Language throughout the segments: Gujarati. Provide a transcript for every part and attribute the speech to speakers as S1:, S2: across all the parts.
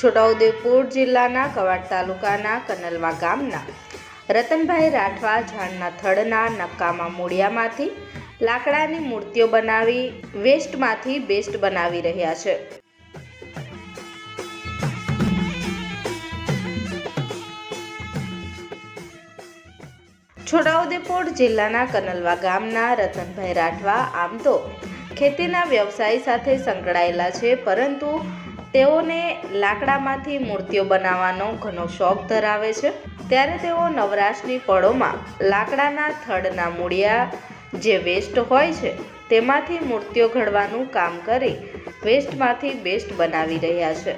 S1: છોટાઉદેપુર જિલ્લાના કવાડ તાલુકાના કનલવા ગામના રતનભાઈ રાઠવા ઝાડના થડના નક્કામાં મૂળિયામાંથી લાકડાની મૂર્તિઓ બનાવી વેસ્ટમાંથી બેસ્ટ બનાવી રહ્યા છે. છોટાઉદેપુર જિલ્લાના કનલવા ગામના રતનભાઈ રાઠવા આમ તો ખેતીના વ્યવસાય સાથે સંકળાયેલા છે, પરંતુ તેઓને લાકડામાંથી મૂર્તિઓ બનાવવાનો ઘણો શોખ ધરાવે છે. ત્યારે તેઓ નવરાશની પળોમાં લાકડાના થડના મૂળિયા જે વેસ્ટ હોય છે, તેમાંથી મૂર્તિઓ ઘડવાનું કામ કરી વેસ્ટમાંથી બેસ્ટ બનાવી રહ્યા છે.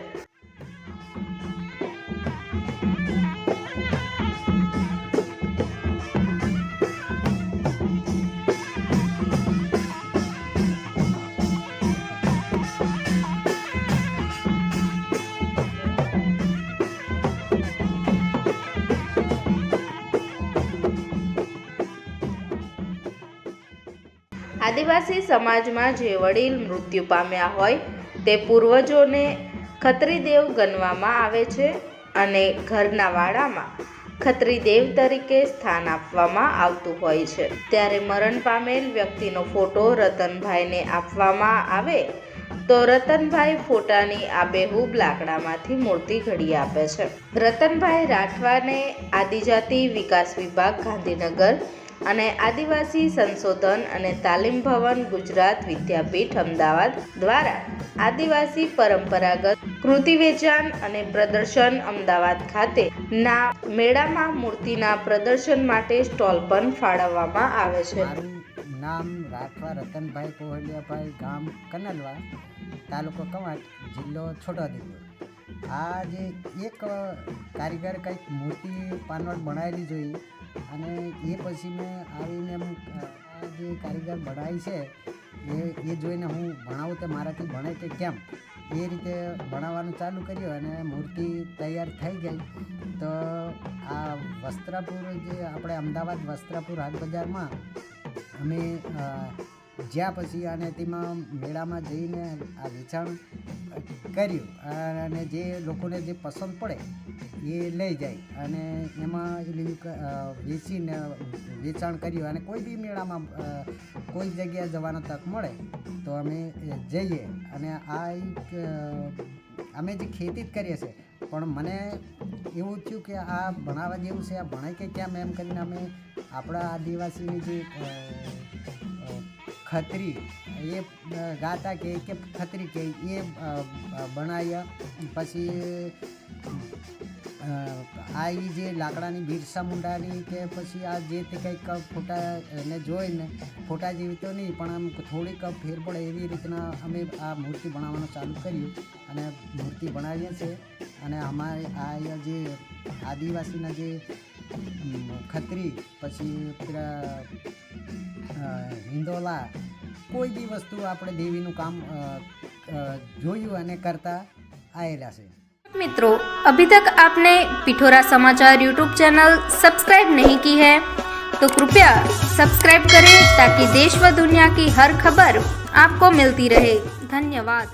S1: આદિવાસી સમાજમાં જે વડીલ મૃત્યુ પામ્યા હોય તે પૂર્વજોને ખત્રી દેવ ગણવામાં આવે છે અને ઘરના વાડામાં ખત્રી દેવ તરીકે સ્થાન આપવામાં આવતું હોય છે. ત્યારે મરણ પામેલ વ્યક્તિનો ફોટો રતનભાઈને આપવામાં આવે તો રતનભાઈ ફોટાની આબેહૂબ લાકડામાંથી મૂર્તિ ઘડી આપે છે. રતનભાઈ રાઠવાને આદિજાતિ વિકાસ વિભાગ ગાંધીનગર અને આદિવાસી સંશોધન અને તાલીમ ભવન ગુજરાત વિદ્યાપીઠ અમદાવાદ દ્વારા આદિવાસી પરંપરાગત કૃતિ વેચાણ અને પ્રદર્શન અમદાવાદ ખાતે ના મેળામાં મૂર્તિના પ્રદર્શન માટે સ્ટોલ પણ ફાળવવામાં આવે છે.
S2: નામ રાઠવા રતનભાઈ કોહલિયાભાઈ ગામ કનલવા, તાલુકો કવાંટ, જિલ્લો છોટાઉદેપુર. આ જે એક કારીગર કંઈક મૂર્તિ પાનવટ બનાવેલી જોઈ અને એ પછી મેં આવીને આ જે કારીગર બનાવી છે, એ એ જોઈને હું ભણાવું તો મારાથી ભણે કે કેમ? એ રીતે ભણાવવાનું ચાલુ કર્યું અને મૂર્તિ તૈયાર થઈ ગઈ. તો આ વસ્ત્રાપુર જે આપણે અમદાવાદ વસ્ત્રાપુર હાટ બજારમાં અમે જ્યાં પછી અને તેમાં મેળામાં જઈને આ વેચાણ કર્યું. અને જે લોકોને જે પસંદ પડે, એ લઈ જાય. અને એમાં એ વેચીને વેચાણ કર્યું. અને કોઈ બી મેળામાં કોઈ જગ્યાએ જવાનો તક મળે, તો અમે જઈએ. અને આ એક અમે જે ખેતી જ કરીએ છીએ, પણ મને એવું થયું કે આ ભણાવવા જેવું છે, આ ભણાય કે કેમ? એમ કરીને અમે આપણા આદિવાસીની જે ખત્રી. એ ગાતા કે કે ખત્રી કે, એ બનાવ્યા પછી આ એ જે લાકડાની બિરસા મુંડાની કે પછી આ જે તે કંઈક ફોટા એને જોઈને, ફોટા જેવી તો નહીં, પણ આમ થોડીક ફેર પડે એવી રીતના અમે આ મૂર્તિ બનાવવાનું ચાલુ કર્યું. અને મૂર્તિ બનાવીએ છીએ. અને અમારે આ જે આદિવાસીના જે ખત્રી, પછી હિંદોલા કોઈ બી વસ્તુ આપણે દેવીનું કામ અ, અ, જોયું અને કરતા આવેલા છે
S3: मित्रों अभी तक आपने पिठोरा समाचार यूट्यूब चैनल सब्सक्राइब नहीं की है तो कृपया सब्सक्राइब करें ताकि देश व दुनिया की हर खबर आपको मिलती रहे धन्यवाद